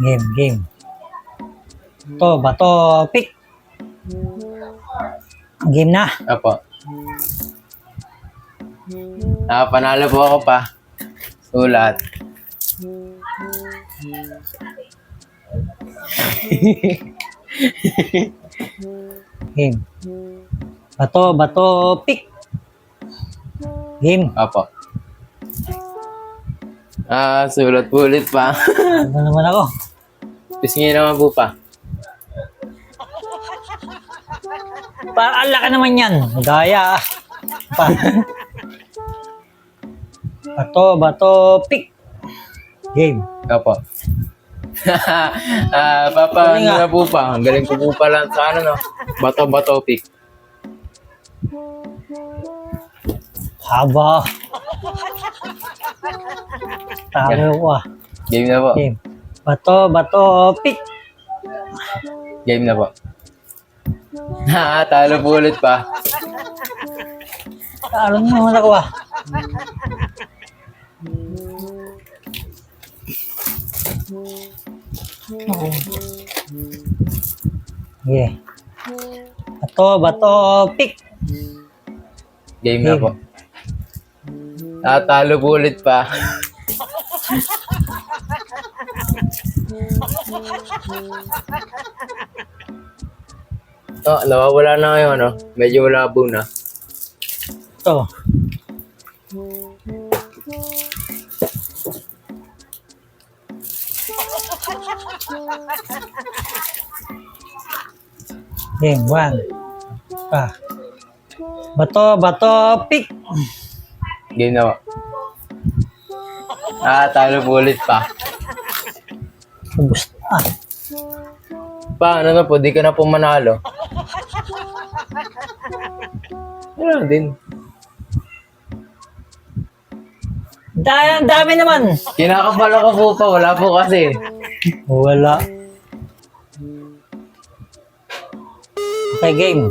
Game, game. To, bato, pick. Game na. Apo. Ah, panalo po ako pa. Sulat. Game. Bato, bato, pick. Game. Apo. Ah, sulat po ulit pa. Ano naman ako? Pisingin naman po pa. Para ala ka naman yan. Gaya. ah. Pa. bato, bato, pick. Game. Apo. ah, papa, ano na po pa? Ang galing ko po pala sa ano, no? Bato, bato, pick. Haba. Talo ko ah. Game na po. Game. Bato, bato, pick. Game na po. Ah, talo po ulit pa. Talo na naman ako ah. Yeah. Bato, bato, pick. Game na po. Ah, talo po ulit pa. Oh, nawawala na ngayon, no? Medyo labo na. Ito. Game, one. Pa. Bato, bato, pick. Game na po. Ah, talo po ulit pa. Ubus na. Pa, ano na po, di ka na po manalo. Ano din. Dami, dami naman. Kinakapala ko po pa, wala po kasi. Wala. Okay, game.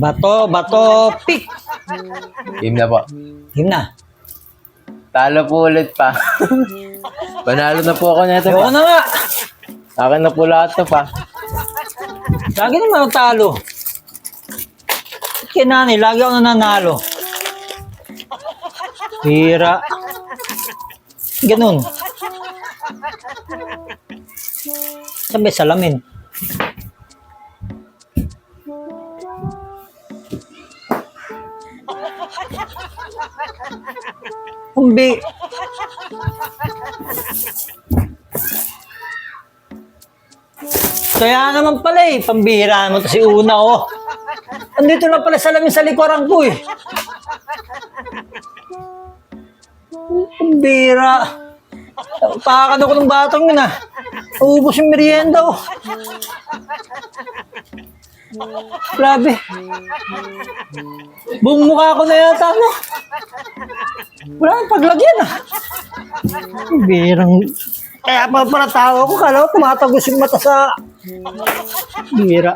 Bato, bato, pick. Game na po. Game na. Talo po ulit pa. Panalo na po ako nito Ayoko pa. na nga. Akin na po lahat to pa. Lagi naman ako talo. Kinani, lagi ako nananalo. Hira. Ganun. Sabi salamin. Umbi. Kaya naman pala eh, pambihira mo to si Una oh. Andito na pala salamin sa likuran ko eh. Pambihira. Pakan ako ng batang yun ah. Ubus yung merienda oh. Grabe. Buong mukha ko na yata no. Wala nang paglagyan ah. Birang kaya pa pala tao ko, kala ko tumatagos yung mata sa bira.